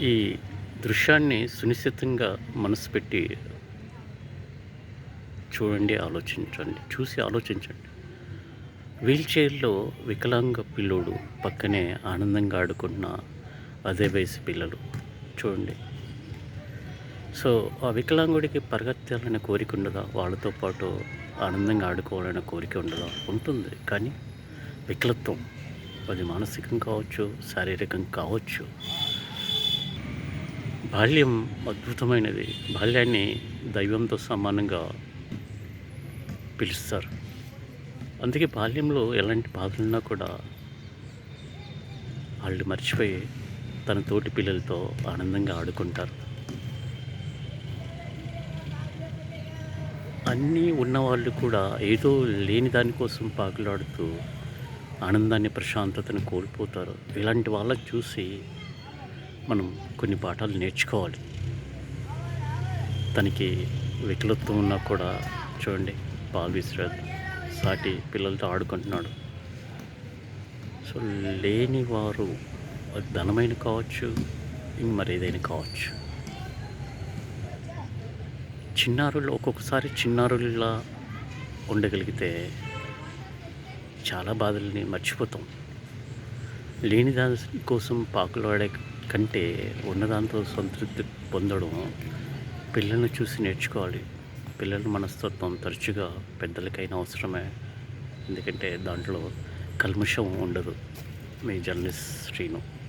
ఈ దృశ్యాన్ని సునిశ్చితంగా మనసు పెట్టి చూడండి ఆలోచించండి చూసి ఆలోచించండి. వీల్ చైర్లో వికలాంగ పిల్లోడు పక్కనే ఆనందంగా ఆడుకున్న అదే వయసు పిల్లలు. చూడండి. సో ఆ వికలాంగుడికి పరిగెత్తాలనే కోరిక ఉండదా? వాళ్ళతో పాటు ఆనందంగా ఆడుకోవాలనే కోరిక ఉండదా? ఉంటుంది. కానీ వికలత్వం అది మానసికం కావచ్చు శారీరకం కావచ్చు బాల్యం అద్భుతమైనది. బాల్యాన్ని దైవంతో సమానంగా పిలుస్తారు. అందుకే బాల్యంలో ఎలాంటి బాధలున్నా కూడా వాళ్ళు మర్చిపోయి తన తోటి పిల్లలతో ఆనందంగా ఆడుకుంటారు. అన్నీ ఉన్నవాళ్ళు కూడా ఏదో లేని దానికోసం పాకులాడుతూ ఆనందాన్ని ప్రశాంతతను కోల్పోతారు. ఇలాంటి వాళ్ళకి చూసి మనం కొన్ని పాఠాలు నేర్చుకోవాలి. తనకి వికలత్వం ఉన్నా కూడా చూడండి బాల్ విసిరాదు సాటి పిల్లలతో ఆడుకుంటున్నాడు. సో లేని వారు ధనమైన కావచ్చు ఇంక కావచ్చు. చిన్నారులు ఒక్కొక్కసారి చిన్నారులా ఉండగలిగితే చాలా బాధల్ని మర్చిపోతాం. లేని దాని కోసం పాకులాడే కంటే ఉన్నదాంతో సంతృప్తి పొందడం పిల్లల్ని చూసి నేర్చుకోవాలి. పిల్లల మనస్తత్వం తరచుగా పెద్దలకైనా అవసరమే. ఎందుకంటే దాంట్లో కల్మషం ఉండదు. మీ జర్నలిస్ట్ శ్రీను.